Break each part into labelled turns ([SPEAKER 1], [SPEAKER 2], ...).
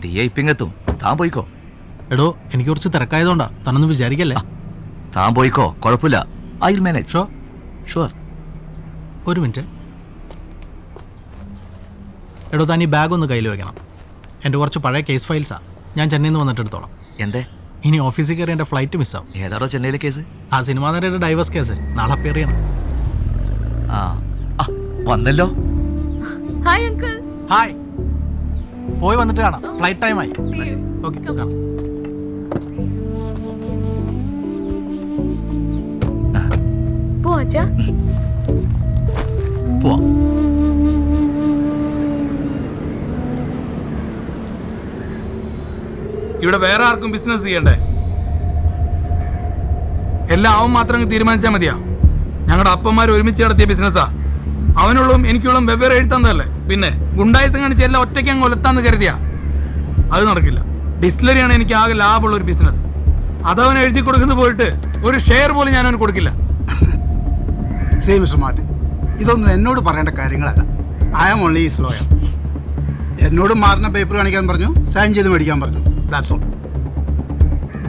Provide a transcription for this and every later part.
[SPEAKER 1] ദിയ ഇപ്പിങ്ങെത്തും താൻ പോയിക്കോ.
[SPEAKER 2] എടോ എനിക്ക് കുറച്ച് തിരക്കായതുകൊണ്ടാ. തന്നൊന്നും വിചാരിക്കല്ലേ?
[SPEAKER 1] താൻ പോയിക്കോ. കുഴപ്പമില്ല. I will manage
[SPEAKER 2] show
[SPEAKER 1] sure
[SPEAKER 2] ഒരു മിനിറ്റ്. എടോ താൻ ഈ ബാഗ് ഒന്ന് കയ്യിൽ വെക്കണം. എന്റെ കുറച്ച് പഴയ കേസ് ഫയൽസാ ഞാൻ ചെന്നൈയിൽ നിന്ന് വന്നിട്ട് എടുത്തോളാം.
[SPEAKER 1] എന്തേ?
[SPEAKER 2] ഇനി ഓഫീസിൽ കയറി എന്റെ ഫ്ലൈറ്റ് മിസ്സാവും
[SPEAKER 1] ഏതാടോ ചെന്നൈയിലെ കേസ്
[SPEAKER 2] ആ സിനിമാ നടയുടെ ഡൈവേഴ്സ് കേസ് നാളെ അപ്പിയർ ചെയ്യണം.
[SPEAKER 1] ആ ആ, വന്നല്ലോ.
[SPEAKER 3] ഹായ് അങ്കിൾ
[SPEAKER 2] ഹായ് പോയി വന്നിട്ട് കാണാം. ഫ്ലൈറ്റ് ഓക്കെ കാണാം.
[SPEAKER 3] അച്ഛാ.
[SPEAKER 1] പോവാം.
[SPEAKER 4] ഇവിടെ വേറെ ആർക്കും ബിസിനസ് ചെയ്യണ്ടേ? എല്ലാം അവൻ മാത്രം അങ്ങ് തീരുമാനിച്ചാൽ മതിയാ. ഞങ്ങളുടെ അപ്പന്മാർ ഒരുമിച്ച് നടത്തിയ ബിസിനസ്സാ അവനുള്ളതും എനിക്കുള്ളതും വെവ്വേറെ എഴുത്തന്നല്ലേ പിന്നെ ഗുണ്ടായസം കാണിച്ച് എല്ലാം ഒറ്റയ്ക്ക് അങ്ങ് ഒലത്താന്ന് കരുതിയാ. അത് നടക്കില്ല. ഡിസ്ലറിയാണ് എനിക്ക് ആകെ ലാഭമുള്ള ഒരു ബിസിനസ് അതവൻ എഴുതി കൊടുക്കുന്നത് പോയിട്ട് ഒരു ഷെയർ പോലും ഞാൻ അവന് കൊടുക്കില്ല.
[SPEAKER 5] സേ മിസ്റ്റർ മാർട്ടിൻ ഇതൊന്നും എന്നോട് പറയേണ്ട കാര്യങ്ങളല്ല. I am only is lawyer എന്നോട് മാറിന പേപ്പർ കാണിക്കാൻ പറഞ്ഞു സൈൻ ചെയ്ത് മേടിക്കാൻ പറഞ്ഞു. ദാറ്റ്സ് ഓൾ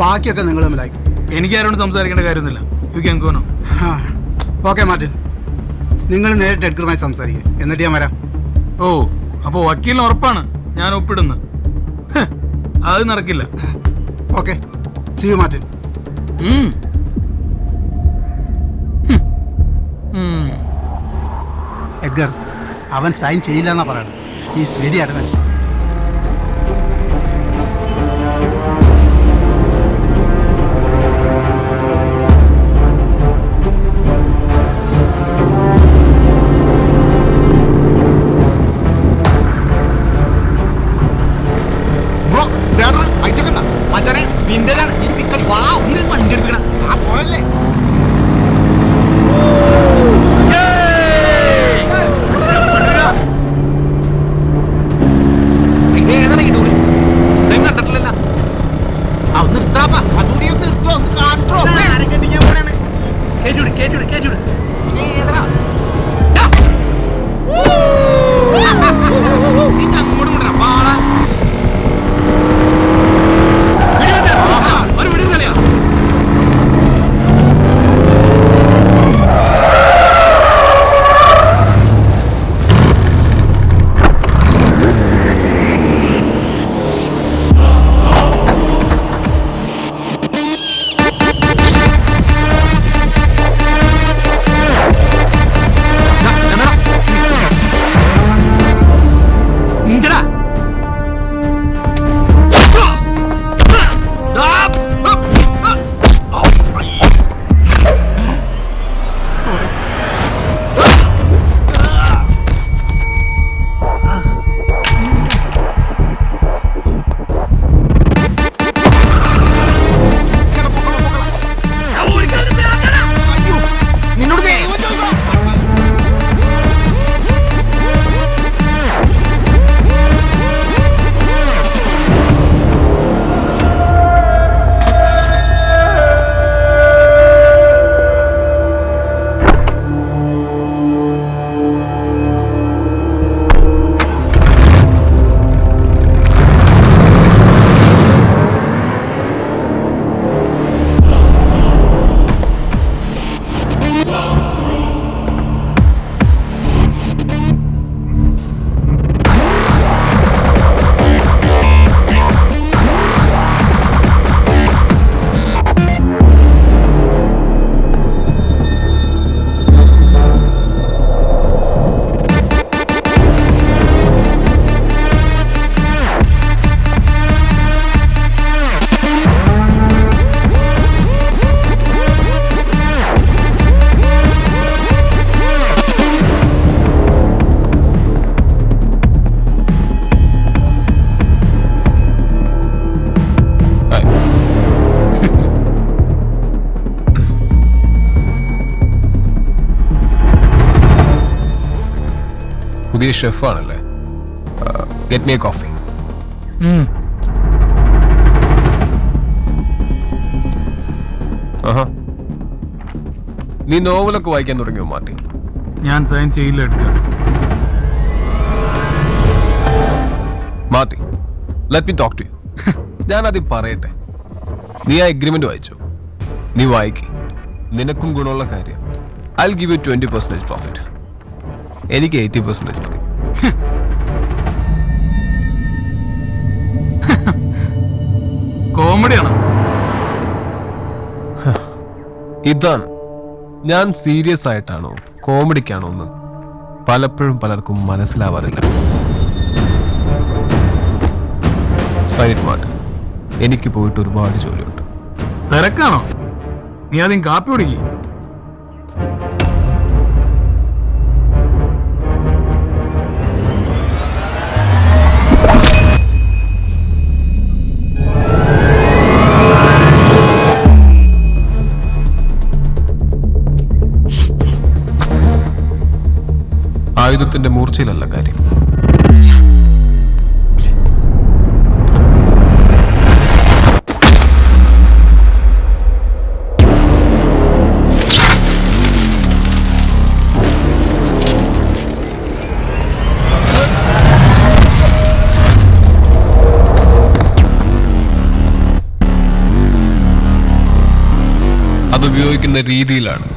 [SPEAKER 5] ബാക്കിയൊക്കെ നിങ്ങൾ തമ്മിലായിരിക്കും
[SPEAKER 4] എനിക്ക് ആരോട് സംസാരിക്കേണ്ട കാര്യമൊന്നുമില്ല. You can go no
[SPEAKER 5] okay Martin നിങ്ങൾ നേരിട്ട് എഡ്ഗറുമായി സംസാരിക്കുക എന്നിട്ട് ഞാൻ വരാം.
[SPEAKER 4] ഓ അപ്പൊ വക്കീലിന് ഉറപ്പാണ് ഞാൻ ഒപ്പിടുന്നു അത് നടക്കില്ല.
[SPEAKER 5] Okay see you Martin. Edgar അവൻ സൈൻ ചെയ്യില്ല എന്നാ പറയണത് ഈസ് വെരി അഡവൻസ്
[SPEAKER 6] പുതിയ ഷെഫാണല്ലേ ഗെറ്റ് മീ കോഫി
[SPEAKER 4] ഉം.
[SPEAKER 6] നീ നോവലൊക്കെ വായിക്കാൻ തുടങ്ങിയോ മാറ്റി
[SPEAKER 4] ഞാൻ സൈൻ ചെയ്യില്ല എടുക്ക.
[SPEAKER 6] Marty let me talk to you ഞാൻ പറയട്ടെ. നീ ആ എഗ്രിമെന്റ് വായിച്ചു? നീ വായിക്ക്. നിനക്കും ഗുണമുള്ള കാര്യം. I give you twenty percentage profit എനിക്ക് എയ്റ്റി പെർസെന്റ് കിട്ടി
[SPEAKER 4] കോമഡിയാണ്.
[SPEAKER 6] ഇതാണ്. ഞാൻ സീരിയസ് ആയിട്ടാണോ കോമഡിക്കാണോ എന്ന് പലപ്പോഴും പലർക്കും മനസ്സിലാവാറില്ല. സൈഡ് എനിക്ക് പോയിട്ട് ഒരുപാട് ജോലിയുണ്ട്.
[SPEAKER 4] തിരക്കാണോ? നീ ആദ്യം കാപ്പി കുടിക്ക്.
[SPEAKER 6] ആയുധത്തിന്റെ മൂർച്ചയിലല്ല കാര്യം. ഉപയോഗിക്കുന്ന രീതിയിലാണ്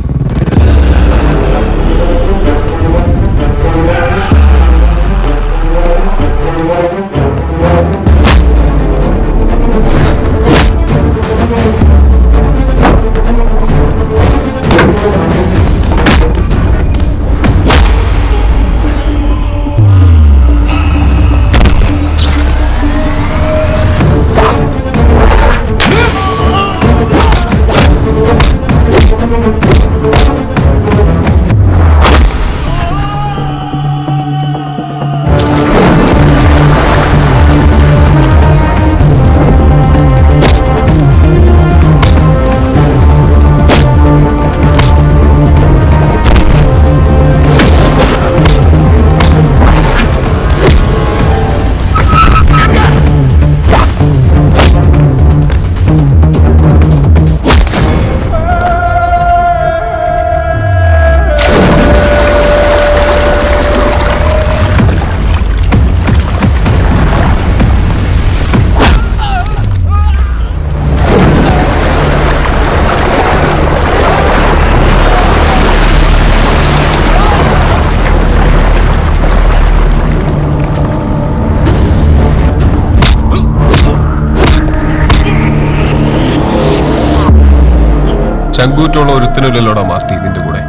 [SPEAKER 6] ചങ്കൂറ്റുള്ള ഒരുത്തനുള്ളല്ലോടാ മാർട്ടി നിന്റെ കൂടെ?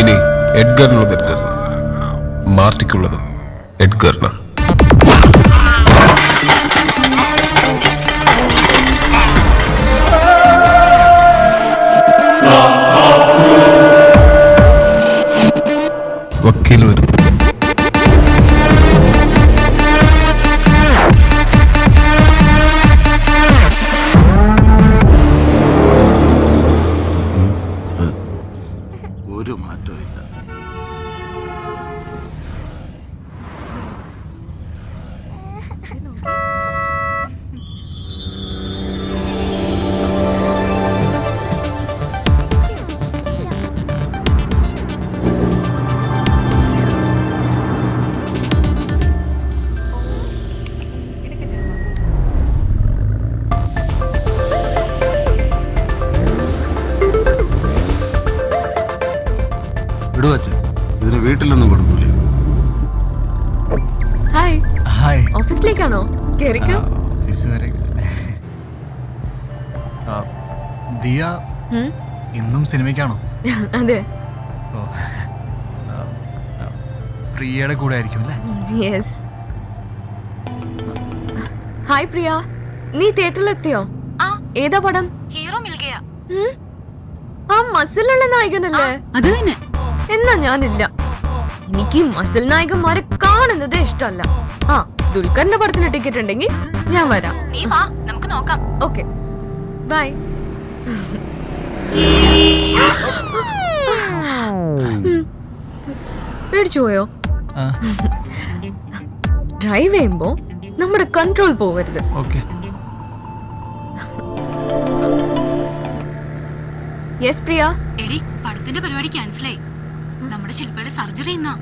[SPEAKER 6] ഇനി എഡ്ഗറിനുള്ളത് എഡ്ഗറിന്. മാർട്ടിക്കുള്ളത് എഡ്ഗറിന്.
[SPEAKER 5] ഇടുവച്ച ഇതിന് വീട്ടിലൊന്നും കൊടുക്കൂലേ?
[SPEAKER 3] ഹായ്.
[SPEAKER 1] ഹായ്
[SPEAKER 3] ഓഫീസിലേക്കാണോ? കേറിക്കോ.
[SPEAKER 1] ഓഫീസ് വരെ. ദിയ
[SPEAKER 3] ഉം?
[SPEAKER 1] ഇന്നും സിനിമയ്ക്കാണോ?
[SPEAKER 3] അതെ.
[SPEAKER 1] പ്രിയയുടെ കൂടെ ആയിരിക്കും അല്ലേ?
[SPEAKER 3] യെസ്. ഹായ് പ്രിയ. നീ തിയേറ്ററിലെത്തിയോ? ആ. ഏതാ പടം?
[SPEAKER 7] ഹീറോ
[SPEAKER 3] ഉം? ആ മസിലുള്ള നായകനല്ലേ?
[SPEAKER 7] അത് തന്നെ.
[SPEAKER 3] എന്നാ ഞാനില്ല. എനിക്ക് ഈ മസിൽ നായകന്മാരെ കാണുന്നത് ഇഷ്ടമല്ല. ആ ദുൽഖറിന്റെ പടത്തിന് ടിക്കറ്റ് ഉണ്ടെങ്കിൽ ഞാൻ വരാം.
[SPEAKER 7] നീ വാ നമുക്ക് നോക്കാം.
[SPEAKER 3] ഓക്കെ ബൈ പേടിച്ചു പോയോ? ഡ്രൈവ് ചെയ്യുമ്പോ നമ്മുടെ കൺട്രോൾ പോവരുത്.
[SPEAKER 1] Okay
[SPEAKER 3] yes Priya.
[SPEAKER 7] എടി പടത്തിന്റെ പരിപാടി ക്യാൻസലായി നമ്മുടെ ശില്പയുടെ സർജറി ഇന്നാ.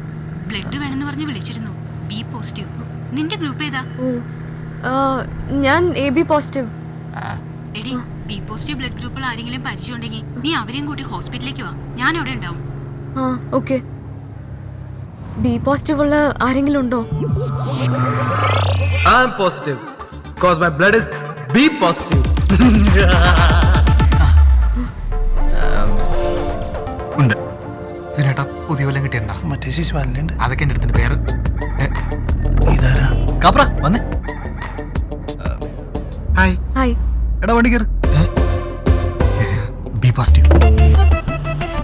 [SPEAKER 7] ബ്ലഡ് വേണമെന്ന് പറഞ്ഞ് വിളിച്ചിരുന്നു. ബി പോസിറ്റീവ് നിന്റെ ഗ്രൂപ്പ് ഏതാ?
[SPEAKER 3] ആ, ഞാൻ എ ബി പോസിറ്റീവ്.
[SPEAKER 7] എടി ബി പോസിറ്റീവ് ബ്ലഡ് ഗ്രൂപ്പുകൾ ആരെങ്കിലും പരിചയമുണ്ടെങ്കിൽ നീ അവരെയും കൂട്ടി ഹോസ്പിറ്റലിലേക്ക് വാ. ഞാൻ അവിടെ ഉണ്ടാവും.
[SPEAKER 3] ആ ഓക്കെ. ബി പോസിറ്റീവ് ഉള്ള ആരെങ്കിലും ഉണ്ടോ?
[SPEAKER 8] I am positive because my blood is B positive
[SPEAKER 1] ഉണ്ട്. സുനേട്ടാ പുതിയ വല്ലതും കിട്ടിയിട്ടുണ്ടോ?
[SPEAKER 5] മറ്റേ ശിശു ഉണ്ട്
[SPEAKER 1] അതൊക്കെ എന്റെ അടുത്തുണ്ട്. പേര്
[SPEAKER 5] ഇതാരാ
[SPEAKER 1] കാപ്ര വന്നേ. ഹായ്.
[SPEAKER 3] ഹായ്.
[SPEAKER 1] എടാ വണ്ടി കയറ് ബി പോസിറ്റീവ്.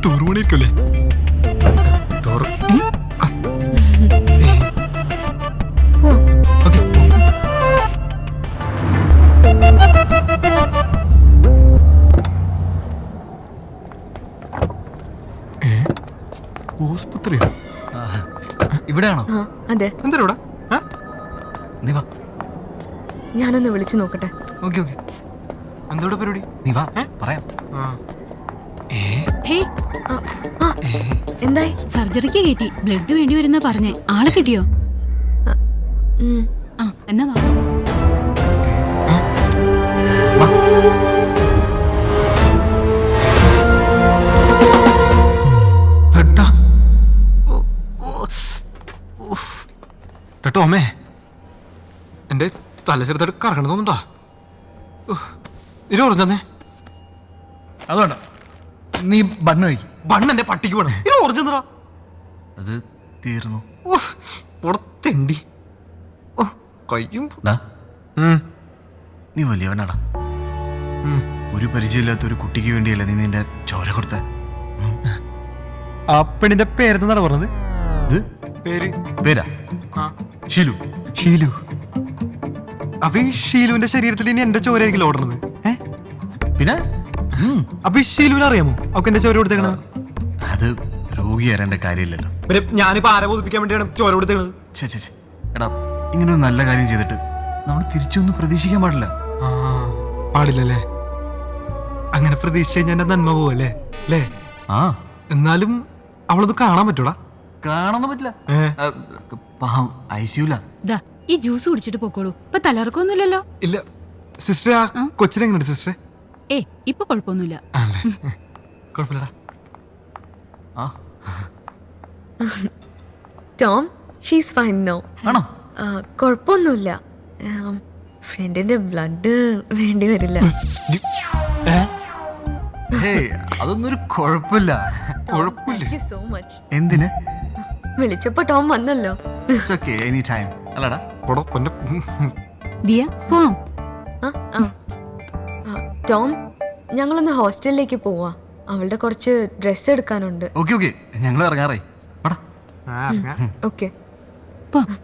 [SPEAKER 1] ടൂർ പണിയിരിക്കല്ലേ ടൂർ
[SPEAKER 8] ആസ്പത്രിയോ?
[SPEAKER 1] ഇവിടെയാണോ?
[SPEAKER 3] അതെ.
[SPEAKER 8] എന്തിനാ ഇവിടെ?
[SPEAKER 1] നീ വാ.
[SPEAKER 3] ഞാനൊന്ന് വിളിച്ചു നോക്കട്ടെ.
[SPEAKER 1] Okay okay.
[SPEAKER 8] എന്തോടെ പരിപാടി?
[SPEAKER 1] നീ വാ. പറയാം.
[SPEAKER 3] എന്തായി?
[SPEAKER 7] സർജറിക്ക് കയറ്റി. ബ്ലഡ് വേണ്ടി വരുന്ന പറഞ്ഞേ. ആളെ കിട്ടിയോ? ആ എന്നാ വാ.
[SPEAKER 8] ടോമേ തല ചെറുതായിട്ട് കറങ്ങണം തോന്നുന്നുണ്ടാ? ഇനി ഓർജന്നെ
[SPEAKER 1] അതുകൊണ്ട് നീ ബണ്ണ് കഴിക്കും.
[SPEAKER 8] ബണ്ണെന്റെ പട്ടിക്ക് വേണം. ഇനി ഓർജന്നറാ
[SPEAKER 1] അത് തീർന്നു.
[SPEAKER 8] പുറത്തെണ്ടി ഓ കയ്യും
[SPEAKER 1] നീ വലിയവനാടാ. ഒരു പരിചയമില്ലാത്ത ഒരു കുട്ടിക്ക് വേണ്ടിയല്ല നീ നിന്റെ ചോര കൊടുത്ത?
[SPEAKER 8] ആ പെണ്ണിന്റെ പേരെന്താണ് പറഞ്ഞത്?
[SPEAKER 1] ഇത്
[SPEAKER 8] പേര്?
[SPEAKER 1] പേരാ? ഷിലു.
[SPEAKER 8] ഷീലു. അപ്പൊ ഈ ഷീലുവിന്റെ ശരീരത്തിൽ ഇനി എന്റെ ചോരയായിരിക്കും ഓടുന്നത്. ഏ?
[SPEAKER 1] പിന്നെ? ഉം,
[SPEAKER 8] അപ്പൊ ഈ ഷീലുവിനെ അറിയാമോ? അവക്ക് എന്റെ ചോര കൊടുത്തേക്കണത്?
[SPEAKER 1] അത് രോഗി അറിയേണ്ട കാര്യമില്ലല്ലോ.
[SPEAKER 8] പിന്നെ ഞാനിപ്പോ ആരെ ബോധിപ്പിക്കാൻ വേണ്ടിയാണ് ചോര കൊടുത്തേക്കണത്?
[SPEAKER 1] ഛെ, ഛെ, ഛെ. എടാ ഇങ്ങനെ ഒരു നല്ല കാര്യം ചെയ്തിട്ട് നമ്മൾ തിരിച്ചൊന്നും പ്രതീക്ഷിക്കാൻ പാടില്ല.
[SPEAKER 8] ആ പാടില്ലല്ലേ? അങ്ങനെ പ്രതീക്ഷിച്ച് കഴിഞ്ഞാൽ എന്റെ നന്മ പോവല്ലേ? അല്ലേ
[SPEAKER 1] ആ.
[SPEAKER 8] എന്നാലും അവളത് കാണാൻ പറ്റൂടാ.
[SPEAKER 1] കാണാൻ പറ്റില്ല.
[SPEAKER 8] ഏ?
[SPEAKER 1] ആ, പാവം ഐസിയുല
[SPEAKER 7] ദാ ഈ ജ്യൂസ് കുടിച്ചിട്ട് പോക്കോളൂ. ഇപ്പൊ തലർക്കൊന്നുമില്ലല്ലോ
[SPEAKER 8] ഇല്ല. സിസ്റ്റർ ആ കൊച്ചിനെങ്ങനെയുണ്ട് സിസ്റ്റർ
[SPEAKER 7] ഏ ഇപ്പൊ കുഴപ്പമൊന്നുമില്ല
[SPEAKER 8] ആണല്ലേ? കുഴപ്പമില്ലടാ.
[SPEAKER 1] ആ.
[SPEAKER 3] ടോം ഷീസ് ഫൈൻ നോ
[SPEAKER 1] ആണോ?
[SPEAKER 3] കുഴപ്പമൊന്നുമില്ല ഫ്രണ്ടിന്റെ ബ്ലഡ് വേണ്ടി വരില്ല.
[SPEAKER 1] അതൊന്നും ഒരു കുഴപ്പമില്ല.
[SPEAKER 8] കുഴപ്പമില്ലേ.
[SPEAKER 3] സോ മച്ച്
[SPEAKER 1] എന്തിന്?
[SPEAKER 3] വിളിച്ചപ്പോ ടോം വന്നല്ലോ.
[SPEAKER 1] ഇറ്റ്സ് ഓക്കെ എനി ടൈം അല്ലടാ.
[SPEAKER 8] പൊന്നെ.
[SPEAKER 7] ദിയ പോവാം
[SPEAKER 3] ആ, ആ. ആ, ടോം ഞങ്ങളൊന്ന് ഹോസ്റ്റലിലേക്ക് പോവാ. അവളുടെ കുറച്ച് ഡ്രസ്സ് എടുക്കാനുണ്ട്.
[SPEAKER 1] Okay okay. ഞങ്ങൾ ഇറങ്ങാറേ.
[SPEAKER 8] ആ, ഞാൻ-
[SPEAKER 3] ഓക്കെ.
[SPEAKER 7] പോവാം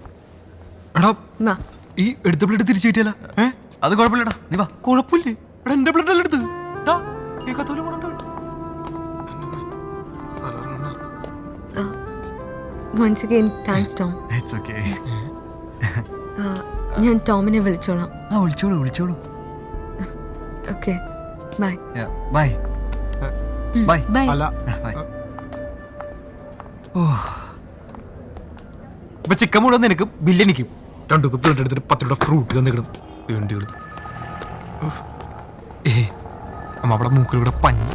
[SPEAKER 8] എടാ
[SPEAKER 3] വാ.
[SPEAKER 8] ഈ എടുത്ത ബ്ലഡ് തിരിച്ചു കിട്ടിയല്ല. ഏ?
[SPEAKER 1] അത് കുഴപ്പമില്ലടാ. നീ വാ.
[SPEAKER 8] കുഴപ്പമില്ലേ? എടാ എന്റെ ബ്ലഡ് അല്ല എടുത്ത്? ദാ, ഈ കത്തോലും കൊണ്ടുണ്ട്
[SPEAKER 3] once again thanks Tom.
[SPEAKER 1] It's okay
[SPEAKER 3] ഞാൻ ടോമിനെ വിളിച്ചോളാം.
[SPEAKER 1] ആ വിളിച്ചോളൂ വിളിച്ചോളൂ.
[SPEAKER 3] Okay bye.
[SPEAKER 1] Bye. Bye.
[SPEAKER 7] Bye.
[SPEAKER 8] അല്ല
[SPEAKER 1] ബൈ.
[SPEAKER 8] ഇപ്പൊ ചിക്കൻ മുഴുവൻ നിനക്കും ബില്ലെനിക്കും രണ്ടു ബ്ലഡ് എടുത്തിട്ട് പത്ത് രൂപ ഫ്രൂട്ട് തന്നിക്കണം വേണ്ടികൾ. ഏ അമ്മ അവിടെ മൂക്കിലൂടെ പഞ്ഞി.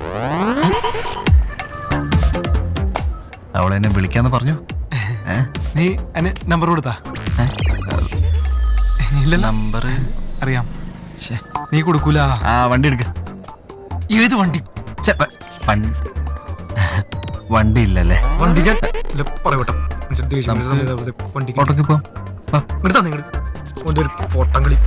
[SPEAKER 1] അവളെന്നെ വിളിക്കാന്ന് പറഞ്ഞു?
[SPEAKER 8] നീ എന്നെ നമ്പർ കൊടുത്താ?
[SPEAKER 1] ഏ? നമ്പർ
[SPEAKER 8] അറിയാം. നീ കൊടുക്കൂല
[SPEAKER 1] ആ വണ്ടി എടുക്ക.
[SPEAKER 8] ഏത് വണ്ടി?
[SPEAKER 1] വണ്ടി ഇല്ലല്ലേ
[SPEAKER 8] വണ്ടി ഞാൻ
[SPEAKER 1] ഓട്ടോക്ക് പോ.
[SPEAKER 8] ഒരു പൊട്ടം കളി.